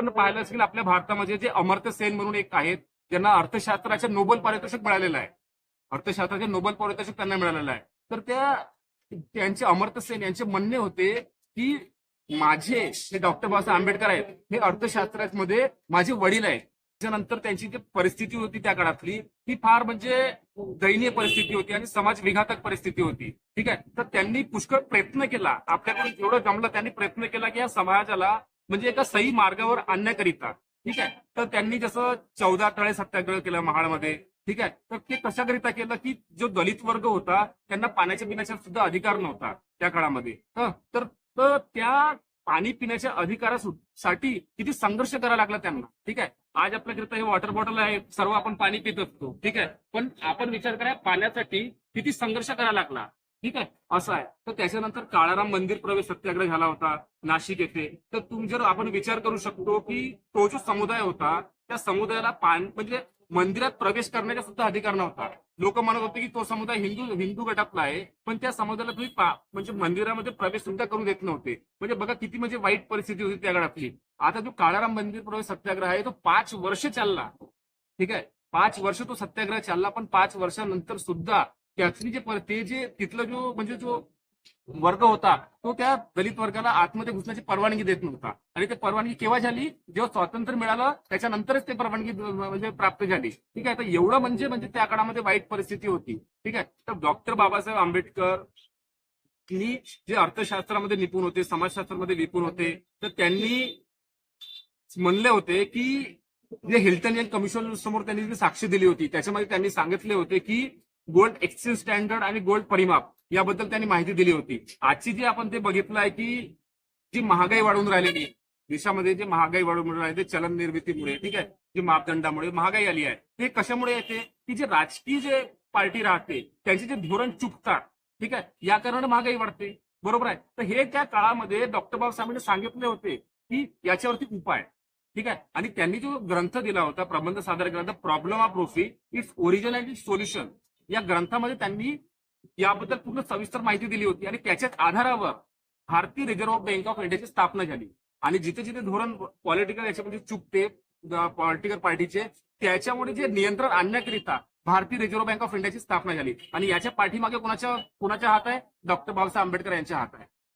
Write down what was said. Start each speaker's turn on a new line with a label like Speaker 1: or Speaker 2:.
Speaker 1: आपण पाहिलं असेल आपल्या भारतामध्ये जे अमर्त्य सेन म्हणून एक आहेत ज्यांना अर्थशास्त्राचे नोबल पारितोषिक मिळालेलं आहे. अर्थशास्त्राचे नोबल पारितोषिक त्यांना मिळालेलं आहे. तर त्या त्यांचे अमर्त्य सेन यांचे म्हणणे होते की माझे हे डॉक्टर बाबासाहेब आंबेडकर आहेत हे अर्थशास्त्रामध्ये माझे वडील आहेत. त्याच्यानंतर त्यांची जी परिस्थिती होती त्या काळातली ती फार म्हणजे दयनीय परिस्थिती होती आणि समाज विघातक परिस्थिती होती. ठीक आहे? तर त्यांनी पुष्कळ प्रयत्न केला. आपल्याकडून जेवढं जमलं त्यांनी प्रयत्न केला की या समाजाला म्हणजे एका सही मार्गावर आणण्याकरिता ठीक आहे? तर त्यांनी जसं चौदा तळे सत्याग्रह केला महाडमध्ये ठीक आहे? तर ते कशाकरिता केलं की जो दलित वर्ग होता त्यांना पाण्याच्या पिण्याचा सुद्धा अधिकार नव्हता त्या काळामध्ये. तर तर त्या पाणी पिण्याच्या अधिकारासाठी किती संघर्ष करावा लागला त्यांना ठीक आहे? आज आपल्याकरिता हे वॉटर बॉटल आहे सर्व आपण पाणी पित असतो ठीक आहे? पण आपण विचार करा पाण्यासाठी किती संघर्ष करावा लागला. ठीक आहे? असं आहे. तर त्याच्यानंतर काळाराम मंदिर प्रवेश सत्याग्रह झाला होता नाशिक येथे. तर तुम्ही जर आपण विचार करू शकतो की तो जो समुदाय होता त्या समुदायाला पान म्हणजे मंदिरात प्रवेश करण्याचा सुद्धा अधिकार नव्हता. लोक म्हणत होते की तो समुदाय हिंदू हिंदू गटातला आहे पण त्या समुदायाला तुम्ही पा- म्हणजे मंदिरामध्ये प्रवेश सुद्धा करून देत नव्हते. म्हणजे बघा किती म्हणजे वाईट परिस्थिती होती त्या गटातली आता जो काळाराम मंदिर प्रवेश सत्याग्रह आहे तो पाच वर्ष चालला. ठीक आहे? पाच वर्ष तो सत्याग्रह चालला पण पाच वर्षानंतर सुद्धा त्याचनी जे ते जे तिथलं जो म्हणजे जो वर्ग होता तो त्या दलित वर्गाला आतमध्ये घुसण्याची परवानगी देत नव्हता. आणि ते परवानगी केव्हा झाली? जेव्हा स्वातंत्र्य मिळालं त्याच्यानंतरच ते परवानगी म्हणजे प्राप्त झाली. ठीक आहे तर एवढं म्हणजे म्हणजे त्या काळामध्ये वाईट परिस्थिती होती. ठीक आहे तर डॉक्टर बाबासाहेब आंबेडकर जे अर्थशास्त्रामध्ये निपुण होते समाजशास्त्रामध्ये निपुण होते तर त्यांनी म्हणले होते की जे हिल्टन यांनी कमिशन समोर त्यांनी साक्षी साक्ष दिली होती त्याच्यामध्ये त्यांनी सांगितले होते की गोल्ड एक्सचेंज स्टँडर्ड आणि गोल्ड परिमाप याबद्दल त्यांनी माहिती दिली होती. आजची जी आपण ते बघितलं आहे की जी महागाई वाढून राहिलेली देशामध्ये जे महागाई वाढून राहिली चलन निर्मितीमुळे ठीक आहे? जी मापदंडामुळे महागाई आली आहे. ते कशामुळे येते? की जे राजकीय जे पार्टी राहते त्यांचे जे धोरण चुकतात ठीक आहे? या कारणाने महागाई वाढते. बरोबर आहे? तर हे त्या काळामध्ये डॉक्टर बाबासाहेबांनी सांगितले होते की याच्यावरती उपाय ठीक आहे? आणि त्यांनी जो ग्रंथ दिला होता प्रबंध सादर केला प्रॉब्लेम ऑफ प्रोफी इट्स ओरिजिन अँड सोल्युशन. या ग्रंथामध्ये त्यांनी याबद्दल पूर्ण सविस्तर माहिती दिली होती आणि त्याच्याच आधारावर भारतीय रिझर्व्ह बँक ऑफ इंडियाची स्थापना झाली. आणि जिथे जिथे धोरण पॉलिटिकल याच्यामध्ये चुकते पॉलिटिकल पार्टीचे त्याच्यामुळे जे नियंत्रण आणण्याकरिता भारतीय रिझर्व्ह बँक ऑफ इंडियाची स्थापना झाली. आणि याच्या पाठीमागे कोणाच्या कोणाच्या हात आहे? डॉक्टर बाबासाहेब आंबेडकर यांच्या हात आहे.